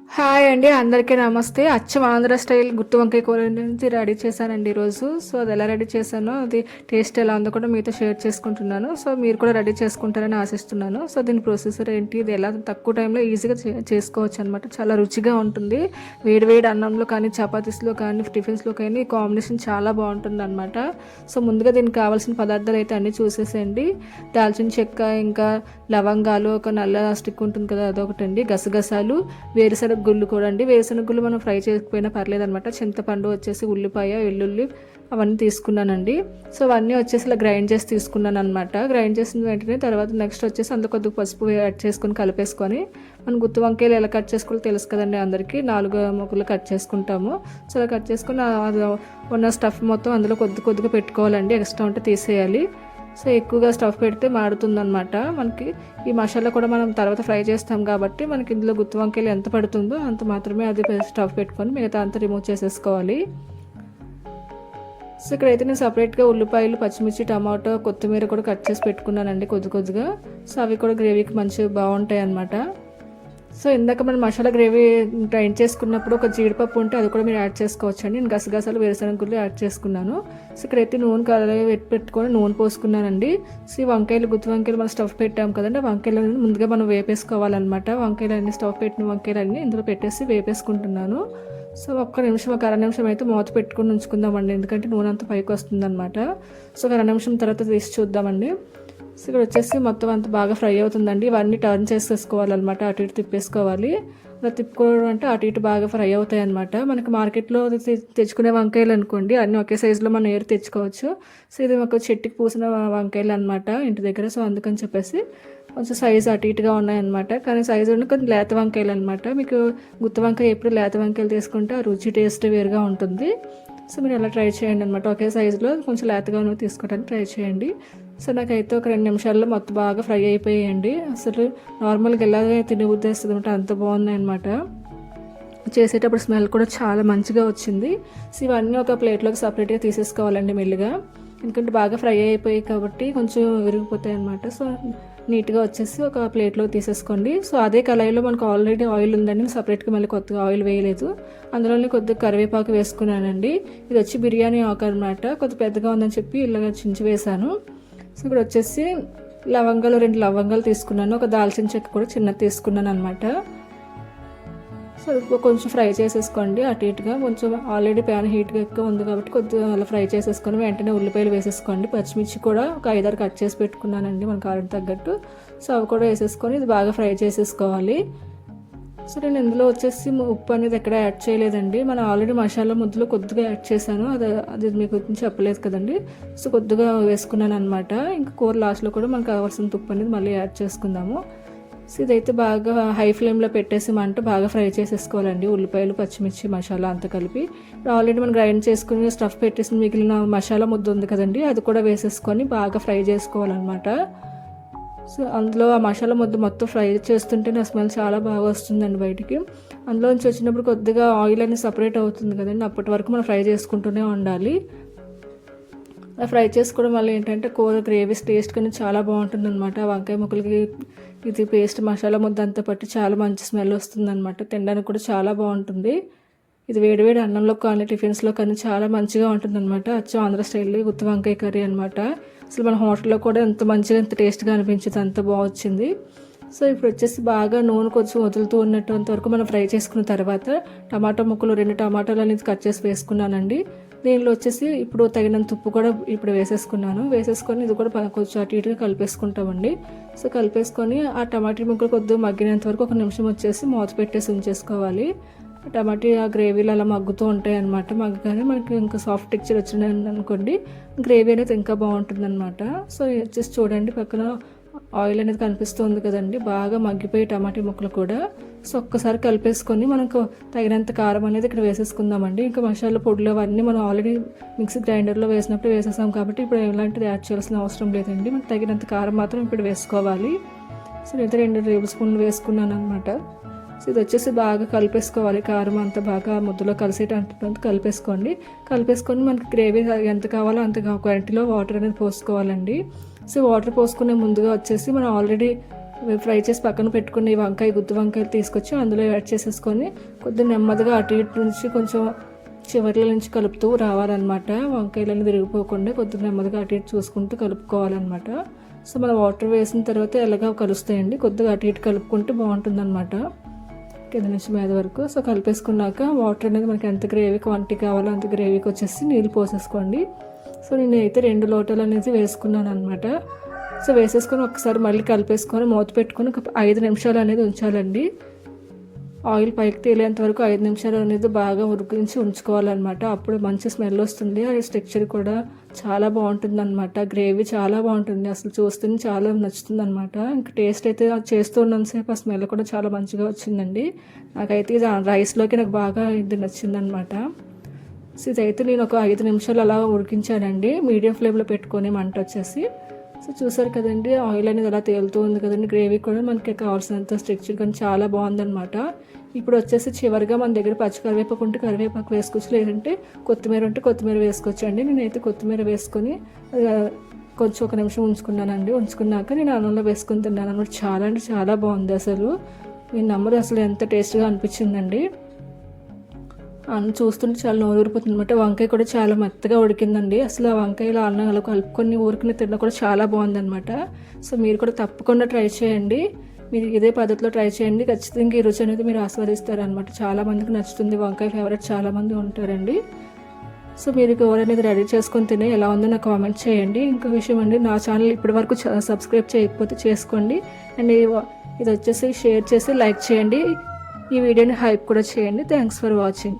Hi అండి అందరికీ నమస్తే. అచ్చం ఆంధ్ర స్టైల్ గుత్తి వంకాయ కూర నుంచి రెడీ చేశానండి ఈరోజు. సో అది ఎలా రెడీ చేశానో అది టేస్ట్ ఎలా ఉందో కూడా మీతో షేర్ చేసుకుంటున్నాను. సో మీరు కూడా రెడీ చేసుకుంటారని ఆశిస్తున్నాను. సో దీని ప్రొసెసర్ ఏంటి ఇది ఎలా తక్కువ టైంలో ఈజీగా చే- చేసుకోవచ్చు అనమాట చాలా రుచిగా ఉంటుంది. వేడి వేడి అన్నంలో కానీ చపాతీస్లో కానీ టిఫిన్స్లో కానీ ఈ కాంబినేషన్ చాలా బాగుంటుంది అనమాట సో ముందుగా దీనికి కావాల్సిన పదార్థాలు అయితే అన్నీ చూసేసేయండి. దాల్చిన చెక్క ఇంకా లవంగాలు ఒక నల్ల స్టిక్ ఉంటుంది కదా అదొకటండి. గసగసాలు వేరుశనగ గుళ్ళు కూడా అండి. వేరుశనగ గుళ్ళు మనం ఫ్రై చేయకపోయినా పర్లేదు అనమాట చింతపండు వచ్చేసి ఉల్లిపాయ వెల్లుల్లి అవన్నీ తీసుకున్నానండి. సో అవన్నీ వచ్చేసి ఇలా గ్రైండ్ చేసి తీసుకున్నాను అనమాట గ్రైండ్ చేసిన వెంటనే తర్వాత నెక్స్ట్ వచ్చేసి అందులో కొద్దిగా పసుపు యాడ్ చేసుకొని కలిపేసుకొని మనం గుత్తి వంకాయలు ఎలా కట్ చేసుకోవాలో తెలుసు కదండి అందరికీ. నాలుగు మొక్కలు కట్ చేసుకుంటాము. సో అలా కట్ చేసుకుని అది ఉన్న స్టఫ్ మొత్తం అందులో కొద్ది కొద్దిగా పెట్టుకోవాలండి. ఎక్స్ట్రా ఉంటే తీసేయాలి. సో ఎక్కువగా స్టవ్ పెడితే మాడుతుందనమాట మనకి ఈ మసాలా కూడా మనం తర్వాత ఫ్రై చేస్తాం కాబట్టి మనకి ఇందులో గుత్తి వంకాయలు ఎంత పడుతుందో అంత మాత్రమే అది స్టవ్ పెట్టుకొని మిగతా అంతా రిమూవ్ చేసేసుకోవాలి. సో ఇక్కడైతే నేను సపరేట్గా ఉల్లిపాయలు పచ్చిమిర్చి టమాటో కొత్తిమీర కూడా కట్ చేసి పెట్టుకున్నానండి కొద్ది కొద్దిగా. సో అవి కూడా గ్రేవీకి మంచిగా బాగుంటాయి అన్నమాట సో ఇందాక మనం మసాలా గ్రేవీ గ్రైండ్ చేసుకున్నప్పుడు ఒక జీడిపప్పు ఉంటే అది కూడా మీరు యాడ్ చేసుకోవచ్చు అండి నేను గసగసాలు వేరుశనగ గుళ్ళు యాడ్ చేసుకున్నాను. సో ఇక్కడైతే నూనె కలగా పెట్టి పెట్టుకొని నూనె పోసుకున్నానండి. సో ఈ వంకాయలు గుత్తి వంకాయలు మనం స్టవ్ పెట్టాం కదండి. వంకాయలు అనేది ముందుగా మనం వేపేసుకోవాలన్నమాట. వంకాయలు అన్ని స్టవ్ పెట్టిన వంకాయలు అన్ని ఇందులో పెట్టేసి వేపేసుకుంటున్నాను. సో ఒక్క నిమిషం ఒక అర నిమిషం అయితే మూత పెట్టుకొని ఉంచుకుందామండి. ఎందుకంటే నూనె అంతా పైకి వస్తుందన్నమాట. సో ఒక అర నిమిషం తర్వాత తీసి చూద్దామండి. సో ఇక్కడ వచ్చేసి మొత్తం అంత బాగా ఫ్రై అవుతుందండి. ఇవన్నీ టర్న్ చేసేసుకోవాలన్నమాట. అటు ఇటు తిప్పేసుకోవాలి. అలా తిప్పుకోవడం అంటే అటు ఇటు బాగా ఫ్రై అవుతాయి అనమాట మనకి మార్కెట్లో తె- తెచ్చుకునే వంకాయలు అనుకోండి అన్నీ ఒకే సైజులో మనం ఏరు తెచ్చుకోవచ్చు. సో ఇది ఒక చెట్టుకి పూసిన వంకాయలు అనమాట ఇంటి దగ్గర. సో అందుకని చెప్పేసి కొంచెం సైజు అటు ఇటుగా ఉన్నాయన్నమాట. కానీ సైజు ఉన్న కొంచెం లేత వంకాయలు అనమాట మీకు గుత్తి వంకాయ ఎప్పుడు లేత వంకాయలు తీసుకుంటే ఆ రుచి టేస్ట్ వేరుగా ఉంటుంది. సో మీరు అలా ట్రై చేయండి అనమాట ఒకే సైజులో కొంచెం లేతగా ఉన్నవి తీసుకోవడానికి ట్రై చేయండి. సో నాకైతే ఒక రెండు నిమిషాల్లో మొత్తం బాగా ఫ్రై అయిపోయాయండి. అసలు నార్మల్గా ఎలాగే తినే ఉద్దేశం అనమాట అంత బాగున్నాయి అనమాట చేసేటప్పుడు స్మెల్ కూడా చాలా మంచిగా వచ్చింది. సో ఇవన్నీ ఒక ప్లేట్లోకి సపరేట్గా తీసేసుకోవాలండి మెల్లిగా. ఎందుకంటే బాగా ఫ్రై అయిపోయాయి కాబట్టి కొంచెం విరిగిపోతాయి అనమాట సో నీట్గా వచ్చేసి ఒక ప్లేట్లో తీసేసుకోండి. సో అదే కళాయిలో మనకు ఆల్రెడీ ఆయిల్ ఉందండి. సపరేట్గా మళ్ళీ కొత్తగా ఆయిల్ వేయలేదు. అందులోనే కొద్దిగా కరివేపాకు వేసుకున్నానండి. ఇది వచ్చి బిర్యానీ ఆకు అనమాట కొద్ది పెద్దగా ఉందని చెప్పి ఇలాగ చించి వేశాను. ఇక్కడ వచ్చేసి లవంగాలు రెండు లవంగాలు తీసుకున్నాను. ఒక దాల్చిన చెక్క కూడా చిన్నది తీసుకున్నాను అనమాట సో కొంచెం ఫ్రై చేసేసుకోండి. అటు ఇటుగా కొంచెం ఆల్రెడీ ప్యాన్ హీట్గా ఎక్కువ ఉంది కాబట్టి కొద్దిగా అలా ఫ్రై చేసేసుకొని వెంటనే ఉల్లిపాయలు వేసేసుకోండి. పచ్చిమిర్చి కూడా ఒక ఐదారు కట్ చేసి పెట్టుకున్నానండి మన కారం తగ్గట్టు. సో అవి కూడా వేసేసుకొని ఇది బాగా ఫ్రై చేసేసుకోవాలి. సో నేను ఇందులో వచ్చేసి ఉప్పు అనేది ఎక్కడ యాడ్ చేయలేదండి. మనం ఆల్రెడీ మసాలా ముద్దలో కొద్దిగా యాడ్ చేశాను. అది అది మీకు గురించి చెప్పలేదు కదండి. సో కొద్దిగా వేసుకున్నాను అనమాట ఇంకా కూర లాస్ట్లో కూడా మనకు కావాల్సిన ఉప్పు అనేది మళ్ళీ యాడ్ చేసుకుందాము. సో ఇదైతే బాగా హై ఫ్లేమ్లో పెట్టేసి మంట బాగా ఫ్రై చేసేసుకోవాలండి. ఉల్లిపాయలు పచ్చిమిర్చి మసాలా అంతా కలిపి. ఆల్రెడీ మనం గ్రైండ్ చేసుకుని స్టఫ్ పెట్టేసి మిగిలిన మసాలా ముద్ద ఉంది కదండి అది కూడా వేసేసుకొని బాగా ఫ్రై చేసుకోవాలన్నమాట. సో అందులో ఆ మసాలా ముద్ద మొత్తం ఫ్రై చేస్తుంటే నా స్మెల్ చాలా బాగా వస్తుందండి బయటికి. అందులోంచి వచ్చినప్పుడు కొద్దిగా ఆయిల్ అనేది సపరేట్ అవుతుంది కదండి అప్పటి వరకు మనం ఫ్రై చేసుకుంటూనే ఉండాలి. అలా ఫ్రై చేసుకోవడం వల్ల ఏంటంటే కూర గ్రేవీస్ టేస్ట్ కానీ చాలా బాగుంటుంది అనమాట వంకాయ ముక్కలకి ఇది పేస్ట్ మసాలా ముద్ద అంతా పట్టి చాలా మంచి స్మెల్ వస్తుంది అనమాట తినడానికి కూడా చాలా బాగుంటుంది. ఇది వేడివేడి అన్నంలో కానీ టిఫిన్స్లో కానీ చాలా మంచిగా ఉంటుంది అనమాట అచ్చం ఆంధ్ర స్టైల్ గుత్తి వంకాయ కర్రీ అనమాట అసలు మన హోటల్లో కూడా ఎంత మంచిగా ఎంత టేస్ట్గా అనిపించింది అంత బాగొచ్చింది సో ఇప్పుడు వచ్చేసి బాగా నూనె కొంచెం వదులుతూ ఉన్నట్టు వరకు మనం ఫ్రై చేసుకున్న తర్వాత టమాటా ముక్కలు రెండు టమాటాలు అనేది కట్ చేసి వేసుకున్నానండి. దీనిలో వచ్చేసి ఇప్పుడు తగినంత ఉప్పు కూడా ఇప్పుడు వేసేసుకున్నాను. వేసేసుకొని ఇది కూడా కొంచెం అటు ఇటుగా కలిపేసుకుంటామండి. సో కలిపేసుకొని ఆ టమాటా ముక్కలు కొద్దిగా మగ్గినంత వరకు ఒక నిమిషం వచ్చేసి మూత పెట్టేసి ఉంచేసుకోవాలి. టమాటా ఆ గ్రేవీలు అలా మగ్గుతూ ఉంటాయి అనమాట మగ్గగానే మనకి ఇంకా సాఫ్ట్ టెక్చర్ వచ్చిందని అనుకోండి గ్రేవీ అనేది ఇంకా బాగుంటుంది అనమాట సో ఇది వచ్చేసి చూడండి పక్కన ఆయిల్ అనేది కనిపిస్తుంది కదండి బాగా మగ్గిపోయి టమాటా ముక్కలు కూడా. సో ఒక్కసారి కలిపేసుకొని మనకు తగినంత కారం అనేది ఇక్కడ వేసేసుకుందామండి. ఇంకా మసాలా పొడులు అవన్నీ మనం ఆల్రెడీ మిక్సీ గ్రైండర్లో వేసినప్పుడు వేసేసాం కాబట్టి ఇప్పుడు ఎలాంటిది యాడ్ చేయాల్సిన అవసరం లేదండి. మనకు తగినంత కారం మాత్రం ఇప్పుడు వేసుకోవాలి. సో అయితే రెండు టేబుల్ స్పూన్లు వేసుకున్నాను అనమాట సో ఇది వచ్చేసి బాగా కలిపేసుకోవాలి. కారం అంతా బాగా ముద్దలో కలిసేటంత కలిపేసుకోండి. కలిపేసుకొని మనకి గ్రేవీ ఎంత కావాలో అంత క్వాంటిటీలో వాటర్ అనేది పోసుకోవాలండి. సో వాటర్ పోసుకునే ముందుగా వచ్చేసి మనం ఆల్రెడీ ఫ్రై చేసి పక్కన పెట్టుకుని ఈ వంకాయ గుత్తి వంకాయలు తీసుకొచ్చి అందులో యాడ్ చేసేసుకొని కొద్దిగా నెమ్మదిగా అటు ఇటు నుంచి కొంచెం చివర్ల నుంచి కలుపుతూ రావాలన్నమాట. వంకాయలన్నీ తిరిగిపోకుండా కొద్దిగా నెమ్మదిగా అటు ఇటు చూసుకుంటూ కలుపుకోవాలన్నమాట. సో మనం వాటర్ వేసిన తర్వాత ఎలాగో కలుస్తాయండి. కొద్దిగా అటు ఇటు కలుపుకుంటే బాగుంటుందన్నమాట. కింద నుంచి మీద వరకు. సో కలిపేసుకున్నాక వాటర్ అనేది మనకి ఎంత గ్రేవీ క్వాంటిటీ కావాలో అంత గ్రేవీకి వచ్చేసి నీళ్ళు పోసేసుకోండి. సో నేనైతే రెండు లోటలు అనేది వేసుకున్నాను అనమాట సో వేసేసుకొని ఒకసారి మళ్ళీ కలిపేసుకొని మూత పెట్టుకొని ఒక ఐదు నిమిషాలు అనేది ఉంచాలండి. ఆయిల్ పైకి తేలేంత వరకు ఐదు నిమిషాలు అనేది బాగా ఉడికించి ఉంచుకోవాలన్నమాట. అప్పుడు మంచి స్మెల్ వస్తుంది. ఆ స్ట్రక్చర్ కూడా చాలా బాగుంటుంది అనమాట గ్రేవీ చాలా బాగుంటుంది. అసలు చూస్తేనే చాలా నచ్చుతుంది అనమాట ఇంకా టేస్ట్ అయితే చేస్తూ ఉన్నంతసేపు ఆ స్మెల్ కూడా చాలా మంచిగా వచ్చిందండి. నాకైతే ఇది రైస్లోకి నాకు బాగా ఇది నచ్చిందనమాట సో ఇదైతే నేను ఒక ఐదు నిమిషాలు అలా ఉడికించానండి. మీడియం ఫ్లేమ్లో పెట్టుకొని మంట వచ్చేసి. సో చూసారు కదండి ఆయిల్ అనేది అలా తేలుతూ ఉంది కదండి గ్రేవీ కూడా మనకి కావాల్సినంత స్ట్రక్చర్ కానీ చాలా బాగుందనమాట ఇప్పుడు వచ్చేసి చివరిగా మన దగ్గర పచ్చి కరివేపాకు ఉంటే కరివేపాకు వేసుకోవచ్చు లేదంటే కొత్తిమీర ఉంటే కొత్తిమీర వేసుకోవచ్చు అండి నేనైతే కొత్తిమీర వేసుకొని కొంచెం ఒక నిమిషం ఉంచుకున్నానండి. ఉంచుకున్నాక నేను అన్నంలో వేసుకుని తిన్నాను. అనమాట చాలా అంటే చాలా బాగుంది అసలు. మీ నమ్మరు అసలు ఎంత టేస్ట్గా అనిపించిందండి. చూస్తుంటే చాలా నోరు ఊరిపోతుంది అనమాట వంకాయ కూడా చాలా మెత్తగా ఉడికిందండి. అసలు ఆ వంకాయలో అన్నం అలా కలుపుకొని ఊరుకుని తిన్న కూడా చాలా బాగుందనమాట సో మీరు కూడా తప్పకుండా ట్రై చేయండి. మీరు ఇదే పద్ధతిలో ట్రై చేయండి. ఖచ్చితంగా ఈ రుచి అనేది మీరు ఆస్వాదిస్తారనమాట చాలా మందికి నచ్చుతుంది వంకాయ ఫేవరెట్ చాలామంది ఉంటారండి. సో మీరు కూర అనేది రెడీ చేసుకొని తినే ఎలా ఉందో నాకు కామెంట్ చేయండి. ఇంకో విషయం అండి నా ఛానల్ ఇప్పటివరకు సబ్స్క్రైబ్ చేయకపోతే చేసుకోండి. అండ్ ఈ- ఇది వచ్చేసి షేర్ చేసి లైక్ చేయండి. ఈ వీడియోని హైప్ కూడా చేయండి. Thanks for watching.